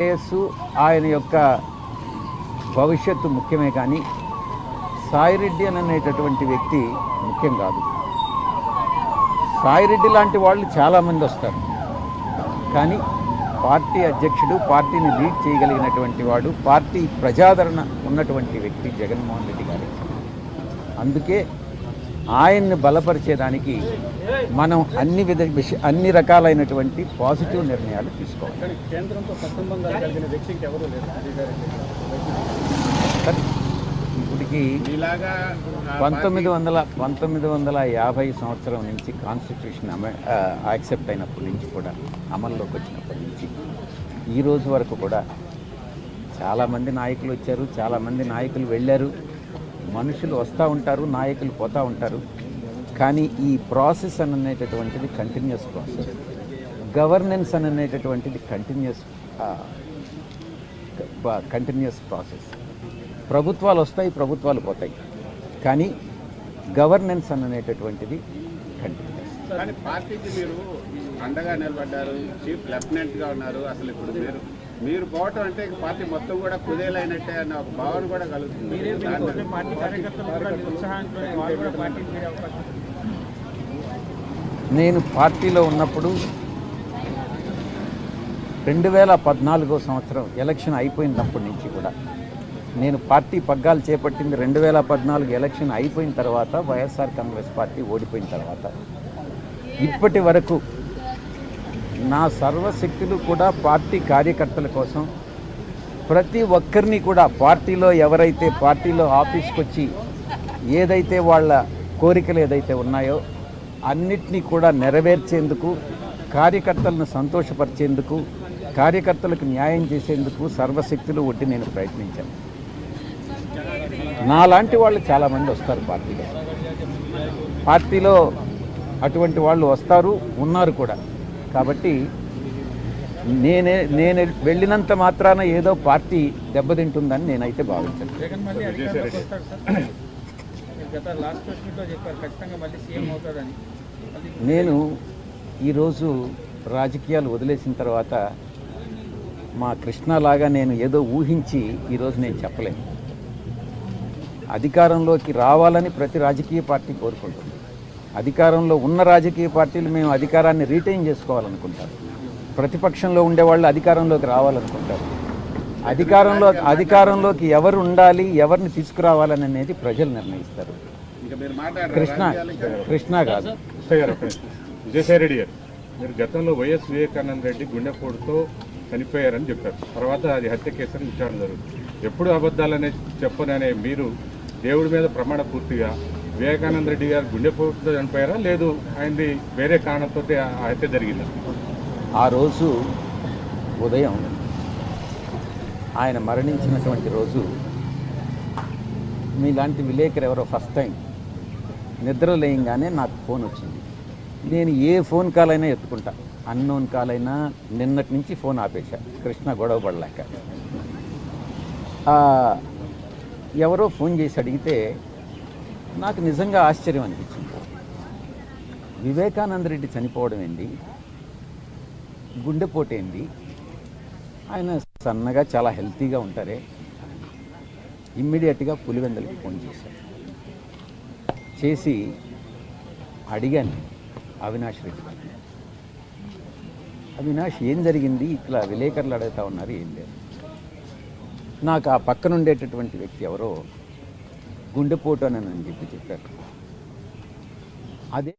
శ్రేయస్సు ఆయన యొక్క భవిష్యత్తు ముఖ్యమే కానీ సాయిరెడ్డి అని అనేటటువంటి వ్యక్తి ముఖ్యం కాదు. సాయిరెడ్డి లాంటి వాళ్ళు చాలామంది వస్తారు. కానీ పార్టీ అధ్యక్షుడు పార్టీని లీడ్ చేయగలిగినటువంటి వాడు పార్టీ ప్రజాదరణ ఉన్నటువంటి వ్యక్తి జగన్మోహన్ రెడ్డి గారు. అందుకే ఆయన్ని బలపరిచేదానికి మనం అన్ని విధ విష అన్ని రకాలైనటువంటి పాజిటివ్ నిర్ణయాలు తీసుకోవాలి. ఇప్పటికి ఇలాగా పంతొమ్మిది వందల పంతొమ్మిది వందల యాభై సంవత్సరం నుంచి కాన్స్టిట్యూషన్ అమె యాక్సెప్ట్ అయినప్పటి నుంచి కూడా అమల్లోకి వచ్చినప్పటి నుంచి ఈ రోజు వరకు కూడా చాలామంది నాయకులు వచ్చారు చాలామంది నాయకులు వెళ్ళారు. మనుషులు వస్తూ ఉంటారు నాయకులు పోతూ ఉంటారు. కానీ ఈ ప్రాసెస్ అని అనేటటువంటిది కంటిన్యూస్ ప్రాసెస్ గవర్నెన్స్ అని అనేటటువంటిది కంటిన్యూస్ కంటిన్యూస్ ప్రాసెస్ ప్రభుత్వాలు వస్తాయి ప్రభుత్వాలు పోతాయి. కానీ గవర్నెన్స్ అని అనేటటువంటిది కంటిన్యూస్ కానీ పార్టీకి మీరు అండగా నిలబడ్డారు చీఫ్ లెఫ్టినెంట్గా ఉన్నారు అసలు ఇప్పుడు మీరు మీరు పోవటం అంటే పార్టీ మొత్తం కూడా కుదేలైనట్టే అన్న ఒక భావన కూడా కలుగుతుంది. నేను పార్టీలో ఉన్నప్పుడు రెండు వేల పద్నాలుగో సంవత్సరం ఎలక్షన్ అయిపోయినప్పటి నుంచి కూడా నేను పార్టీ పగ్గాలు చేపట్టింది రెండు వేల పద్నాలుగు ఎలక్షన్ అయిపోయిన తర్వాత వైఎస్ఆర్ కాంగ్రెస్ పార్టీ ఓడిపోయిన తర్వాత. ఇప్పటి వరకు నా సర్వశక్తులు కూడా పార్టీ కార్యకర్తల కోసం. ప్రతి ఒక్కరిని కూడా పార్టీలో ఎవరైతే పార్టీలో ఆఫీస్కి వచ్చి ఏదైతే వాళ్ళ కోరికలు ఏదైతే ఉన్నాయో అన్నిటినీ కూడా నెరవేర్చేందుకు కార్యకర్తలను సంతోషపరిచేందుకు కార్యకర్తలకు న్యాయం చేసేందుకు సర్వశక్తులు ఒట్టి నేను ప్రయత్నించాను. నాలాంటి వాళ్ళు చాలామంది వస్తారు పార్టీలో. పార్టీలో అటువంటి వాళ్ళు వస్తారు ఉన్నారు కూడా. కాబట్టి నేనే నేను వెళ్ళినంత మాత్రాన ఏదో పార్టీ దెబ్బతింటుందని నేనైతే భావించను. నేను ఈరోజు రాజకీయాలు వదిలేసిన తర్వాత మా కృష్ణలాగా నేను ఏదో ఊహించి ఈరోజు నేను చెప్పలేను. అధికారంలోకి రావాలని ప్రతి రాజకీయ పార్టీ కోరుకుంటుంది. అధికారంలో ఉన్న రాజకీయ పార్టీలు మేము అధికారాన్ని రీటైన్ చేసుకోవాలనుకుంటారు. ప్రతిపక్షంలో ఉండేవాళ్ళు అధికారంలోకి రావాలనుకుంటారు. అధికారంలో అధికారంలోకి ఎవరు ఉండాలి ఎవరిని తీసుకురావాలని అనేది ప్రజలు నిర్ణయిస్తారు. ఇంకా మీరు మాట్లాడారు? కృష్ణ కృష్ణ కాదు కృష్ణ గారు ఒక్క నిమిషం. విజయసాయి రెడ్డి గారు మీరు గతంలో వైఎస్ వివేకానంద రెడ్డి గుండెపోటుతో చనిపోయారని చెప్పారు. తర్వాత అది హత్య కేసు అని విచారణ జరుగుతుంది. ఎప్పుడు అబద్ధాలనే చెప్పననే మీరు దేవుడి మీద ప్రమాణ పూర్తిగా వివేకానంద రెడ్డి గారు గుండెపోటుతో చనిపోయారా? లేదు ఆయనది వేరే కారణంతో హత్య జరిగిందా? ఆ రోజు ఉదయం ఆయన మరణించినటువంటి రోజు మీలాంటి విలేకరు ఎవరో ఫస్ట్ టైం నిద్ర లేయంగానే నాకు ఫోన్ వచ్చింది. నేను ఏ ఫోన్ కాల్ అయినా ఎత్తుకుంటా. అన్నోన్ కాల్ అయినా నిన్నటి నుంచి ఫోన్ ఆపేశా. కృష్ణ గొడవ పడలేక. ఎవరో ఫోన్ చేసి అడిగితే నాకు నిజంగా ఆశ్చర్యం అనిపించింది. వివేకానంద రెడ్డి చనిపోవడం ఏంటి? గుండెపోటు ఏంటి? ఆయన సన్నగా చాలా హెల్తీగా ఉంటారే? ఇమ్మీడియట్గా పులివెందలకి ఫోన్ చేశాను చేసి అడిగాను అవినాష్ రెడ్డి అవినాష్ ఏం జరిగింది? ఇట్లా విలేకరులు అడుగుతా ఉన్నారు ఏం లేదు. నాకు ఆ పక్కన ఉండేటటువంటి వ్యక్తి ఎవరో గుండెపోటు అని అని చెప్పి చెప్పారు. అదే